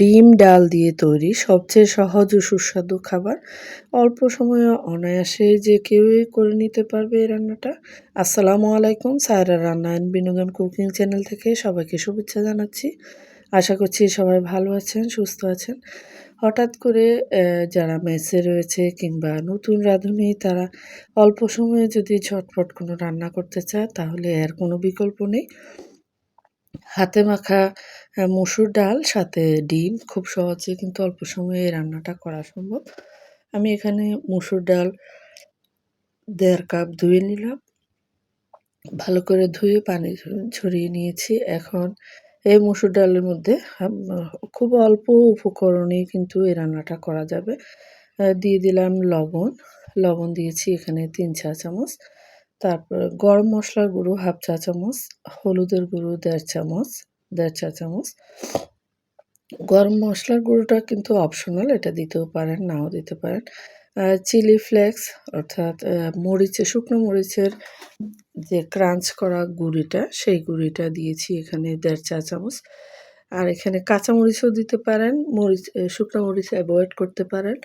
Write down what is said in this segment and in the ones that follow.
ডিম ডাল দিয়ে তৈরি সবচেয়ে সহজ ও সুস্বাদু খাবার। অল্প সময়ে অনায়াসে যে কেউই করে নিতে পারবে এই রান্নাটা। আসসালামু আলাইকুম, সায়রা রান্না অ্যান্ড বিনোদন কুকিং চ্যানেল থেকে সবাইকে শুভেচ্ছা জানাচ্ছি। আশা করছি সবাই ভালো আছেন, সুস্থ আছেন। হঠাৎ করে যারা মেসে রয়েছে কিংবা নতুন রাঁধুনি, তারা অল্প সময়ে যদি ঝটপট কোনো রান্না করতে চায়, তাহলে এর কোনো বিকল্প নেই। হাতে মাখা মসুর ডাল, সাথে ডিম, খুব সহজে কিন্তু অল্প সময়ে এই রান্নাটা করা সম্ভব। আমি এখানে মসুর ডাল দেড় কাপ ধুয়ে নিলাম। ভালো করে ধুয়ে পানি ছড়িয়ে নিয়েছি। এখন এই মসুর ডালের মধ্যে খুব অল্প উপকরণে কিন্তু এই রান্নাটা করা যাবে। দিয়ে দিলাম লবণ। লবণ দিয়েছি এখানে তিন চা চামচ তারপর গরম মশলার গুঁড়ো হাফ চা চামচ, হলুদের গুঁড়ো দেড় চামচ, দেড় চা চামচ। গরম মশলার গুঁড়োটা কিন্তু অপশনাল এটা দিতেও পারেন, নাও দিতে পারেন। চিলি ফ্লেক্স অর্থাৎ মরিচে, শুকনো মরিচের যে ক্রাঞ্চ করা গুঁড়িটা, সেই গুঁড়িটা দিয়েছি এখানে দেড় চা চামচ। আর এখানে কাঁচামরিচও দিতে পারেন, মরিচ শুকনো মরিচ অ্যাভয়েড করতে পারেন।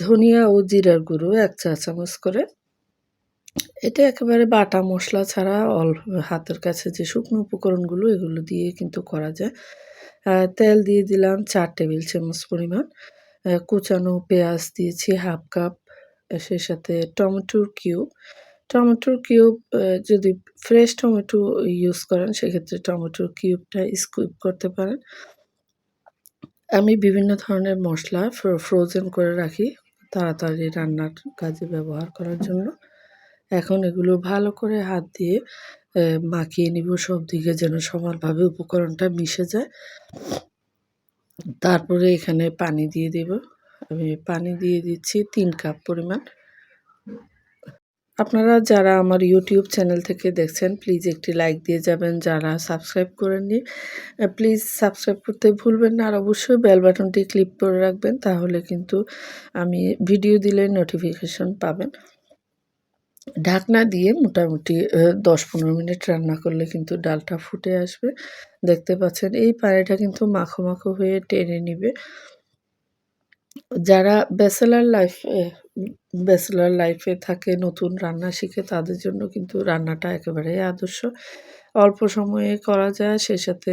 ধনিয়া ও জিরার গুঁড়ো এক চা চামচ করে। এটা একেবারে বাটা মশলা ছাড়া অল হাতের কাছে যে শুকনো উপকরণগুলো, এগুলো দিয়ে কিন্তু করা যায়। তেল দিয়ে দিলাম চার টেবিল চামচ পরিমাণ। কুচানো পেঁয়াজ দিয়েছি হাফ কাপ সেই সাথে টমেটোর কিউব। টমেটোর কিউব যদি ফ্রেশ টমেটো ইউজ করেন, সেক্ষেত্রে টমেটোর কিউবটা স্কুইপ করতে পারেন। আমি বিভিন্ন ধরনের মশলা ফ্রোজেন করে রাখি তাড়াতাড়ি রান্নার কাজে ব্যবহার করার জন্য। এখন এগুলো ভালো করে হাত দিয়ে মাখিয়ে নিব। সব দিকে যেন সমানভাবে উপকরণটা মিশে যায়। তারপরে এখানে পানি দিয়ে দেব। আমি পানি দিয়ে দিচ্ছি তিন কাপ পরিমাণ। আপনারা যারা আমার ইউটিউব চ্যানেল থেকে দেখছেন, প্লিজ একটি লাইক দিয়ে যাবেন। যারা সাবস্ক্রাইব করেননি প্লিজ সাবস্ক্রাইব করতে ভুলবেন না। আর অবশ্যই বেল বাটনটি ক্লিক করে রাখবেন, তাহলে কিন্তু আমি ভিডিও দিলে নোটিফিকেশন পাবেন। ঢাকনা দিয়ে মোটামুটি দশ পনেরো মিনিট রান্না করলে কিন্তু ডালটা ফুটে আসবে। দেখতে পাচ্ছেন, এই পানিটা কিন্তু মাখো মাখো হয়ে টেনে নিবে। যারা ব্যাচেলার লাইফ ব্যাচেলার লাইফে থাকে, নতুন রান্না শিখে, তাদের জন্য কিন্তু রান্নাটা একেবারেই আদর্শ। অল্প সময়ে করা যায়, সে সাথে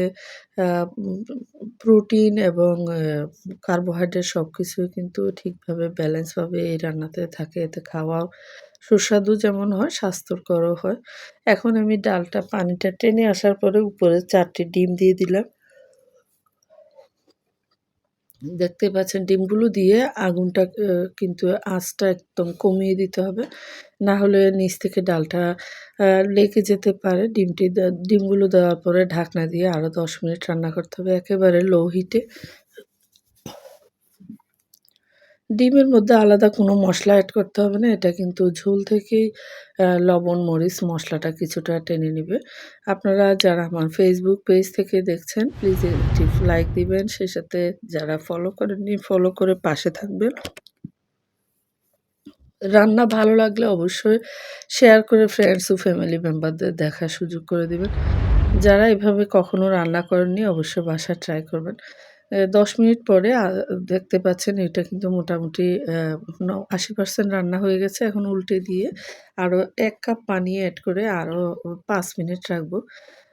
প্রোটিন এবং কার্বোহাইড্রেট সব কিছুই কিন্তু ঠিকভাবে ব্যালেন্সভাবে এই রান্নাতে থাকে। এতে খাওয়াও সুস্বাদু যেমন হয়, স্বাস্থ্যকরও হয়। এখন আমি ডালটা পানিটা টেনে আসার পরে উপরে চারটি ডিম দিয়ে দিলাম। দেখতে পাচ্ছেন, ডিমগুলো দিয়ে আগুনটা কিন্তু আঁচটা একদম কমিয়ে দিতে হবে। না হলে নিচ থেকে ডালটা লেগে যেতে পারে। ডিমটি ডিমগুলো দেওয়ার পরে ঢাকনা দিয়ে আরও দশ মিনিট রান্না করতে হবে। একেবারে লো হিটে ডিমের মধ্যে আলাদা কোনো মশলা অ্যাড করতে হবে না, এটা কিন্তু ঝোল থেকেই লবণ, মরিচ মশলাটা কিছুটা টেনে নেবে। আপনারা যারা আমার ফেসবুক পেজ থেকে দেখছেন প্লিজ একটি লাইক দিবেন, সে সাথে যারা ফলো করেননি ফলো করে পাশে থাকবেন। রান্না ভালো লাগলে অবশ্যই শেয়ার করে ফ্রেন্ডস ও ফ্যামিলি মেম্বারদের দেখার সুযোগ করে দিবেন। যারা এভাবে কখনো রান্না করেননি, অবশ্যই বাসা ট্রাই করবেন। দশ মিনিট পরে দেখতে পাচ্ছেন এটা কিন্তু মোটামুটি আশি পার্সেন্ট রান্না হয়ে গেছে। এখন উল্টে দিয়ে আরও এক কাপ পানি অ্যাড করে আরও পাঁচ মিনিট রাখব।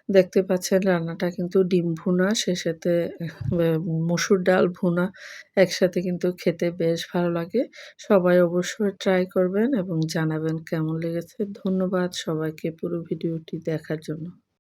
দেখতে পাচ্ছেন রান্নাটা কিন্তু ডিম ভুনা, সে সাথে মসুর ডাল ভুনা একসাথে কিন্তু খেতে বেশ ভালো লাগে। সবাই অবশ্যই ট্রাই করবেন এবং জানাবেন কেমন লেগেছে। ধন্যবাদ সবাইকে পুরো ভিডিওটি দেখার জন্য।